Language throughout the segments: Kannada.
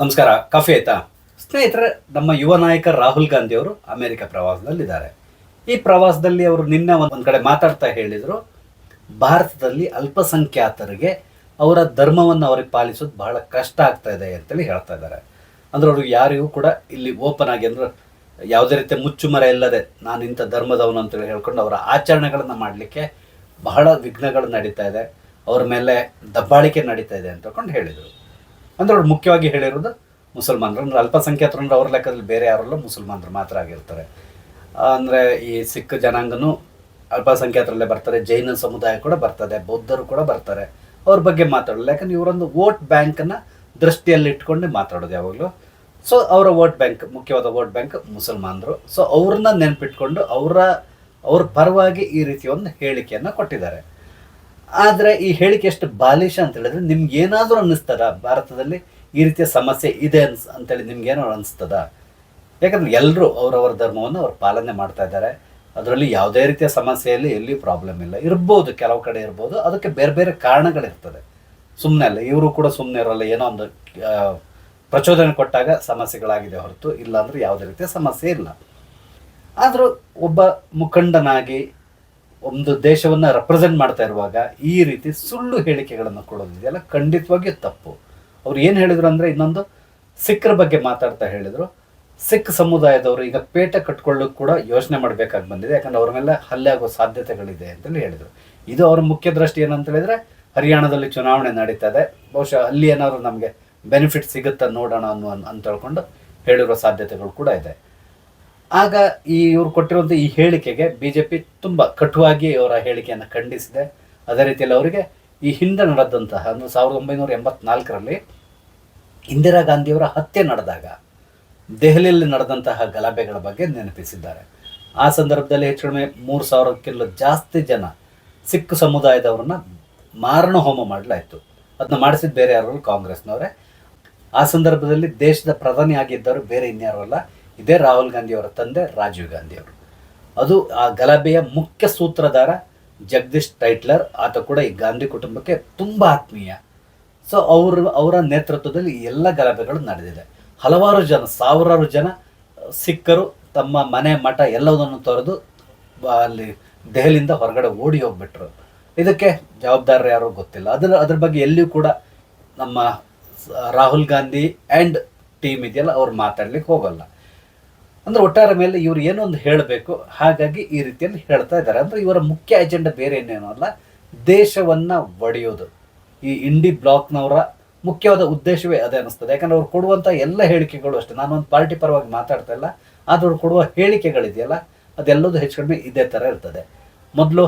ನಮಸ್ಕಾರ, ಕಾಫಿ ಆಯ್ತಾ? ಸ್ನೇಹಿತರೆ, ನಮ್ಮ ಯುವ ನಾಯಕ ರಾಹುಲ್ ಗಾಂಧಿ ಅವರು ಅಮೆರಿಕ ಪ್ರವಾಸದಲ್ಲಿದ್ದಾರೆ. ಈ ಪ್ರವಾಸದಲ್ಲಿ ಅವರು ನಿನ್ನೆ ಒಂದ್ ಒಂದ್ ಕಡೆ ಮಾತಾಡ್ತಾ ಹೇಳಿದರು, ಭಾರತದಲ್ಲಿ ಅಲ್ಪಸಂಖ್ಯಾತರಿಗೆ ಅವರ ಧರ್ಮವನ್ನು ಅವ್ರಿಗೆ ಪಾಲಿಸೋದು ಬಹಳ ಕಷ್ಟ ಆಗ್ತಾ ಇದೆ ಅಂತೇಳಿ ಹೇಳ್ತಾ ಇದ್ದಾರೆ. ಅಂದ್ರೆ ಅವರು ಯಾರಿಗೂ ಕೂಡ ಇಲ್ಲಿ ಓಪನ್ ಆಗಿ ಅಂದ್ರೆ ಯಾವುದೇ ರೀತಿಯ ಮುಚ್ಚುಮರೆ ಇಲ್ಲದೆ ನಾನು ಇಂಥ ಧರ್ಮದವನು ಅಂತೇಳಿ ಹೇಳ್ಕೊಂಡು ಅವರ ಆಚರಣೆಗಳನ್ನು ಮಾಡಲಿಕ್ಕೆ ಬಹಳ ವಿಘ್ನಗಳು ನಡೀತಾ ಇದೆ. ಅವ್ರ ಮೇಲೆ ದಬ್ಬಾಳಿಕೆ ನಡೀತಾ ಇದೆ ಅಂತ ಹೇಳಿದರು. ಅಂದ್ರೆ ಅವ್ರು ಮುಖ್ಯವಾಗಿ ಹೇಳಿರೋದು ಮುಸಲ್ಮಾನರು. ಅಂದ್ರೆ ಅಲ್ಪಸಂಖ್ಯಾತರು ಅಂದ್ರೆ ಅವ್ರ ಲೆಕ್ಕದಲ್ಲಿ ಬೇರೆ ಯಾರಲ್ಲ ಮುಸಲ್ಮಾನರು ಮಾತ್ರ ಆಗಿರ್ತಾರೆ. ಅಂದರೆ ಈ ಸಿಖ್ ಜನಾಂಗನೂ ಅಲ್ಪಸಂಖ್ಯಾತರಲ್ಲೇ ಬರ್ತಾರೆ, ಜೈನ ಸಮುದಾಯ ಕೂಡ ಬರ್ತದೆ, ಬೌದ್ಧರು ಕೂಡ ಬರ್ತಾರೆ. ಅವ್ರ ಬಗ್ಗೆ ಮಾತಾಡೋಲ್ಲ. ಯಾಕಂದ್ರೆ ಇವರೊಂದು ವೋಟ್ ಬ್ಯಾಂಕನ್ನು ದೃಷ್ಟಿಯಲ್ಲಿ ಇಟ್ಕೊಂಡು ಮಾತಾಡೋದು ಯಾವಾಗಲೂ. ಸೊ ಅವರ ವೋಟ್ ಬ್ಯಾಂಕ್, ಮುಖ್ಯವಾದ ವೋಟ್ ಬ್ಯಾಂಕ್ ಮುಸಲ್ಮಾನರು. ಸೊ ಅವ್ರನ್ನ ನೆನಪಿಟ್ಕೊಂಡು ಅವರ, ಅವ್ರ ಪರವಾಗಿ ಈ ರೀತಿಯ ಒಂದು ಹೇಳಿಕೆಯನ್ನು ಕೊಟ್ಟಿದ್ದಾರೆ. ಆದರೆ ಈ ಹೇಳಿಕೆ ಎಷ್ಟು ಬಾಲಿಶ ಅಂತ ಹೇಳಿದ್ರೆ ನಿಮ್ಗೆ ಏನಾದರೂ ಅನ್ನಿಸ್ತದ? ಭಾರತದಲ್ಲಿ ಈ ರೀತಿಯ ಸಮಸ್ಯೆ ಇದೆ ಅನ್ಸ್ ಅಂತೇಳಿ ನಿಮ್ಗೆ ಏನೋ ಅನಿಸ್ತದ ಯಾಕಂದ್ರೆ ಎಲ್ಲರೂ ಅವರವರ ಧರ್ಮವನ್ನು ಅವ್ರು ಪಾಲನೆ ಮಾಡ್ತಾ ಇದ್ದಾರೆ. ಅದರಲ್ಲಿ ಯಾವುದೇ ರೀತಿಯ ಸಮಸ್ಯೆಯಲ್ಲಿ ಎಲ್ಲಿ ಪ್ರಾಬ್ಲಮ್ ಇಲ್ಲ. ಇರ್ಬೋದು, ಕೆಲವು ಕಡೆ ಇರ್ಬೋದು. ಅದಕ್ಕೆ ಬೇರೆ ಬೇರೆ ಕಾರಣಗಳಿರ್ತದೆ. ಸುಮ್ಮನೆ ಅಲ್ಲ, ಇವರು ಕೂಡ ಸುಮ್ಮನೆ ಇರೋಲ್ಲ. ಏನೋ ಒಂದು ಪ್ರಚೋದನೆ ಕೊಟ್ಟಾಗ ಸಮಸ್ಯೆಗಳಾಗಿದೆ ಹೊರತು. ಇಲ್ಲಾಂದ್ರೆ ಯಾವುದೇ ರೀತಿಯ ಸಮಸ್ಯೆ ಇಲ್ಲ. ಆದರೂ ಒಬ್ಬ ಮುಖಂಡನಾಗಿ ಒಂದು ದೇಶವನ್ನು ರೆಪ್ರೆಸೆಂಟ್ ಮಾಡ್ತಾ ಇರುವಾಗ ಈ ರೀತಿ ಸುಳ್ಳು ಹೇಳಿಕೆಗಳನ್ನು ಕೊಡೋದಿದೆಯಲ್ಲ ಖಂಡಿತವಾಗಿಯೂ ತಪ್ಪು. ಅವ್ರು ಏನು ಹೇಳಿದರು ಅಂದರೆ ಇನ್ನೊಂದು ಸಿಖ್ರ ಬಗ್ಗೆ ಮಾತಾಡ್ತಾ ಹೇಳಿದರು. ಸಿಖ್ ಸಮುದಾಯದವರು ಈಗ ಪೇಟೆ ಕಟ್ಕೊಳ್ಳೋಕೆ ಕೂಡ ಯೋಚನೆ ಮಾಡಬೇಕಾಗಿ ಬಂದಿದೆ. ಯಾಕಂದ್ರೆ ಅವ್ರ ಮೇಲೆ ಹಲ್ಲೆ ಆಗೋ ಸಾಧ್ಯತೆಗಳಿದೆ ಅಂತೇಳಿ ಹೇಳಿದರು. ಇದು ಅವ್ರ ಮುಖ್ಯ ದೃಷ್ಟಿ ಏನಂತ ಹೇಳಿದ್ರೆ ಹರಿಯಾಣದಲ್ಲಿ ಚುನಾವಣೆ ನಡೀತಾ ಇದೆ. ಬಹುಶಃ ಅಲ್ಲಿ ಏನಾದರೂ ನಮಗೆ ಬೆನಿಫಿಟ್ ಸಿಗುತ್ತಾ ನೋಡೋಣ ಅನ್ನೋ ಅಂತ ಹೇಳ್ಕೊಂಡು ಹೇಳಿರೋ ಸಾಧ್ಯತೆಗಳು ಕೂಡ ಇದೆ. ಆಗ ಈ ಇವರು ಕೊಟ್ಟಿರುವಂಥ ಈ ಹೇಳಿಕೆಗೆ ಬಿ ಜೆ ಪಿ ತುಂಬ ಕಟುವಾಗಿ ಅವರ ಹೇಳಿಕೆಯನ್ನು ಖಂಡಿಸಿದೆ. ಅದೇ ರೀತಿಯಲ್ಲಿ ಅವರಿಗೆ ಈ ಹಿಂದೆ ನಡೆದಂತಹ ಅಂದರೆ ಸಾವಿರದ ಒಂಬೈನೂರ ಎಂಬತ್ನಾಲ್ಕರಲ್ಲಿ ಇಂದಿರಾ ಗಾಂಧಿಯವರ ಹತ್ಯೆ ನಡೆದಾಗ ದೆಹಲಿಯಲ್ಲಿ ನಡೆದಂತಹ ಗಲಭೆಗಳ ಬಗ್ಗೆ ನೆನಪಿಸಿದ್ದಾರೆ. ಆ ಸಂದರ್ಭದಲ್ಲಿ ಹೆಚ್ಚು ಕಡಿಮೆ ಮೂರು ಸಾವಿರಕ್ಕಿಂತ ಜಾಸ್ತಿ ಜನ ಸಿಖ್ ಸಮುದಾಯದವರನ್ನ ಮಾರಣ ಹೋಮ ಮಾಡಲಾಯಿತು. ಅದನ್ನ ಮಾಡಿಸಿದ ಬೇರೆ ಯಾರು ಕಾಂಗ್ರೆಸ್ನವರೇ. ಆ ಸಂದರ್ಭದಲ್ಲಿ ದೇಶದ ಪ್ರಧಾನಿ ಆಗಿದ್ದವರು ಬೇರೆ ಇನ್ಯಾರು ಅಲ್ಲ ಇದೇ ರಾಹುಲ್ ಗಾಂಧಿ ಅವರ ತಂದೆ ರಾಜೀವ್ ಗಾಂಧಿ ಅವರು ಅದು ಆ ಗಲಭೆಯ ಮುಖ್ಯ ಸೂತ್ರಧಾರ ಜಗದೀಶ್ ಟೈಟ್ಲರ್, ಆತ ಕೂಡ ಈ ಗಾಂಧಿ ಕುಟುಂಬಕ್ಕೆ ತುಂಬ ಆತ್ಮೀಯ. ಸೊ ಅವರು, ಅವರ ನೇತೃತ್ವದಲ್ಲಿ ಎಲ್ಲ ಗಲಭೆಗಳು ನಡೆದಿದೆ. ಹಲವಾರು ಜನ, ಸಾವಿರಾರು ಜನ ಸಿಕ್ಕರು ತಮ್ಮ ಮನೆ ಮಠ ಎಲ್ಲವನ್ನು ತೊರೆದು ಅಲ್ಲಿ ದೆಹಲಿಯಿಂದ ಹೊರಗಡೆ ಓಡಿ ಹೋಗ್ಬಿಟ್ರು. ಇದಕ್ಕೆ ಜವಾಬ್ದಾರರು ಯಾರು ಗೊತ್ತಿಲ್ಲ. ಅದರ, ಅದ್ರ ಬಗ್ಗೆ ಎಲ್ಲಿಯೂ ಕೂಡ ನಮ್ಮ ರಾಹುಲ್ ಗಾಂಧಿ ಆ್ಯಂಡ್ ಟೀಮ್ ಇದೆಯಲ್ಲ, ಅವ್ರು ಮಾತಾಡ್ಲಿಕ್ಕೆ ಹೋಗಲ್ಲ. ಅಂದ್ರೆ ಒಟ್ಟಾರೆ ಮೇಲೆ ಇವರು ಏನೋ ಒಂದು ಹೇಳಬೇಕು. ಹಾಗಾಗಿ ಈ ರೀತಿಯಲ್ಲಿ ಹೇಳ್ತಾ ಇದ್ದಾರೆ. ಅಂದ್ರೆ ಇವರ ಮುಖ್ಯ ಅಜೆಂಡಾ ಬೇರೆ ಏನೇನೋ ಅಲ್ಲ, ದೇಶವನ್ನ ಒಡೆಯೋದು. ಈ ಇಂಡಿ ಬ್ಲಾಕ್ನವರ ಮುಖ್ಯವಾದ ಉದ್ದೇಶವೇ ಅದೇ ಅನಿಸ್ತದೆ ಯಾಕಂದ್ರೆ ಅವ್ರು ಕೊಡುವಂಥ ಎಲ್ಲ ಹೇಳಿಕೆಗಳು ಅಷ್ಟೇ. ನಾನು ಒಂದು ಪಾರ್ಟಿ ಪರವಾಗಿ ಮಾತಾಡ್ತಾ ಇಲ್ಲ, ಆದ್ರೆ ಕೊಡುವ ಹೇಳಿಕೆಗಳಿದೆಯಲ್ಲ, ಅದೆಲ್ಲದೂ ಹೆಚ್ಚು ಕಡಿಮೆ ಇದೇ ಥರ ಇರ್ತದೆ. ಮೊದಲು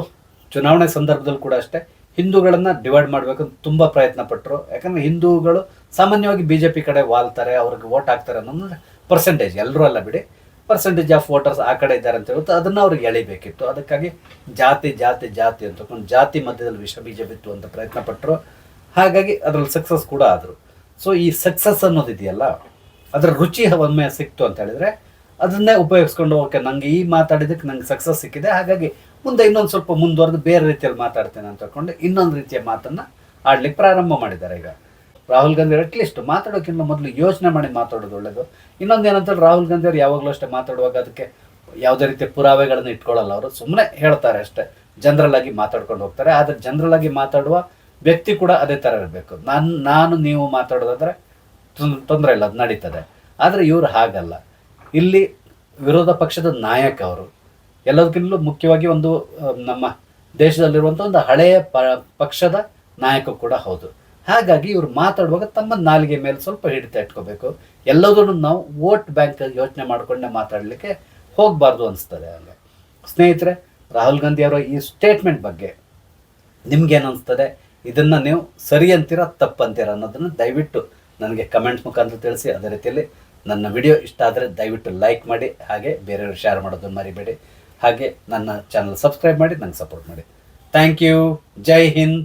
ಚುನಾವಣೆ ಸಂದರ್ಭದಲ್ಲಿ ಕೂಡ ಅಷ್ಟೇ, ಹಿಂದೂಗಳನ್ನ ಡಿವೈಡ್ ಮಾಡಬೇಕು ಅಂತ ತುಂಬ ಪ್ರಯತ್ನ ಪಟ್ಟರು ಯಾಕಂದ್ರೆ ಹಿಂದೂಗಳು ಸಾಮಾನ್ಯವಾಗಿ ಬಿ ಜೆ ಪಿ ಕಡೆ ವಾಲ್ತಾರೆ, ಅವ್ರಿಗೆ ವೋಟ್ ಹಾಕ್ತಾರೆ ಅನ್ನೋದು ಪರ್ಸೆಂಟೇಜ್ ಎಲ್ಲರೂ ಅಲ್ಲ ಬಿಡಿ. ಪರ್ಸೆಂಟೇಜ್ ಆಫ್ ವೋಟರ್ಸ್ ಆ ಕಡೆ ಇದ್ದಾರೆ ಅಂತ ಹೇಳುತ್ತೆ ಅದನ್ನು ಅವ್ರಿಗೆ ಎಳಿಬೇಕಿತ್ತು. ಅದಕ್ಕಾಗಿ ಜಾತಿ ಜಾತಿ ಜಾತಿ ಅಂತ ತಗೊಂಡು ಜಾತಿ ಮಧ್ಯದಲ್ಲಿ ವಿಷ ಬೀಜ ಬಿತ್ತು ಅಂತ ಪ್ರಯತ್ನ ಪಟ್ಟರು ಹಾಗಾಗಿ ಅದರಲ್ಲಿ ಸಕ್ಸಸ್ ಕೂಡ ಆದರು. ಸೊ ಈ ಸಕ್ಸಸ್ ಅನ್ನೋದಿದೆಯಲ್ಲ ಅದರ ರುಚಿ ಒಮ್ಮೆ ಸಿಕ್ತು ಅಂತ ಹೇಳಿದ್ರೆ ಅದನ್ನೇ ಉಪಯೋಗಿಸ್ಕೊಂಡು ಓಕೆ ನನಗೆ ಈ ಮಾತಾಡಿದಕ್ಕೆ ನಂಗೆ ಸಕ್ಸಸ್ ಸಿಕ್ಕಿದೆ. ಹಾಗಾಗಿ ಮುಂದೆ ಇನ್ನೊಂದು ಸ್ವಲ್ಪ ಮುಂದುವರೆದು ಬೇರೆ ರೀತಿಯಲ್ಲಿ ಮಾತಾಡ್ತೇನೆ ಅಂತ ಹೇಳ್ಕೊಂಡು ಇನ್ನೊಂದು ರೀತಿಯ ಮಾತನ್ನು ಆಡ್ಲಿಕ್ಕೆ ಪ್ರಾರಂಭ ಮಾಡಿದ್ದಾರೆ ಈಗ. ರಾಹುಲ್ ಗಾಂಧಿ ಅಟ್ಲೀಸ್ಟ್ ಮಾತಾಡೋಕ್ಕಿಂತ ಮೊದಲು ಯೋಚನೆ ಮಾಡಿ ಮಾತಾಡೋದು ಒಳ್ಳೆಯದು ಇನ್ನೊಂದು ಏನಂತಾರೆ ರಾಹುಲ್ ಗಾಂಧಿ ಅವರು ಯಾವಾಗಲೂ ಅಷ್ಟೇ ಮಾತಾಡುವಾಗ ಅದಕ್ಕೆ ಯಾವುದೇ ರೀತಿಯ ಪುರಾವೆಗಳನ್ನು ಇಟ್ಕೊಳ್ಳಲ್ಲ ಅವರು ಸುಮ್ಮನೆ ಹೇಳ್ತಾರೆ ಅಷ್ಟೇ, ಜನರಲ್ ಆಗಿ ಮಾತಾಡ್ಕೊಂಡು ಹೋಗ್ತಾರೆ. ಆದರೆ ಜನರಲ್ ಆಗಿ ಮಾತಾಡುವ ವ್ಯಕ್ತಿ ಕೂಡ ಅದೇ ಥರ ಇರಬೇಕು. ನಾನು ನಾನು, ನೀವು ಮಾತಾಡೋದಾದ್ರೆ ತೊಂದರೆ ಇಲ್ಲ, ಅದು ನಡೀತದೆ. ಆದರೆ ಇವರು ಹಾಗಲ್ಲ. ಇಲ್ಲಿ ವಿರೋಧ ಪಕ್ಷದ ನಾಯಕ ಅವರು. ಎಲ್ಲದಕ್ಕಿಂತಲೂ ಮುಖ್ಯವಾಗಿ ಒಂದು ನಮ್ಮ ದೇಶದಲ್ಲಿರುವಂಥ ಒಂದು ಹಳೆಯ ಪಕ್ಷದ ನಾಯಕ ಕೂಡ ಹೌದು. ಹಾಗಾಗಿ ಇವರು ಮಾತಾಡುವಾಗ ತಮ್ಮ ನಾಲಿಗೆ ಮೇಲೆ ಸ್ವಲ್ಪ ಹಿಡಿತ ಇಟ್ಕೋಬೇಕು. ಎಲ್ಲದನ್ನು ನಾವು ವೋಟ್ ಬ್ಯಾಂಕ್ ಯೋಚನೆ ಮಾಡಿಕೊಂಡೆ ಮಾತಾಡಲಿಕ್ಕೆ ಹೋಗಬಾರ್ದು ಅನಿಸ್ತದೆ ಹಾಗೆ ಸ್ನೇಹಿತರೆ, ರಾಹುಲ್ ಗಾಂಧಿ ಅವರ ಈ ಸ್ಟೇಟ್ಮೆಂಟ್ ಬಗ್ಗೆ ನಿಮ್ಗೇನು ಅನಿಸ್ತದೆ? ಇದನ್ನು ನೀವು ಸರಿ ಅಂತೀರಾ ತಪ್ಪಂತೀರಾ ಅನ್ನೋದನ್ನು ದಯವಿಟ್ಟು ನನಗೆ ಕಮೆಂಟ್ಸ್ ಮುಖಾಂತರ ತಿಳಿಸಿ. ಅದೇ ರೀತಿಯಲ್ಲಿ ನನ್ನ ವಿಡಿಯೋ ಇಷ್ಟ ಆದರೆ ದಯವಿಟ್ಟು ಲೈಕ್ ಮಾಡಿ, ಹಾಗೆ ಬೇರೆಯವರು ಶೇರ್ ಮಾಡೋದನ್ನು ಮರಿಬೇಡಿ. ಹಾಗೆ ನನ್ನ ಚಾನಲ್ ಸಬ್ಸ್ಕ್ರೈಬ್ ಮಾಡಿ ನನಗೆ ಸಪೋರ್ಟ್ ಮಾಡಿ. ಥ್ಯಾಂಕ್ ಯು ಜೈ ಹಿಂದ್.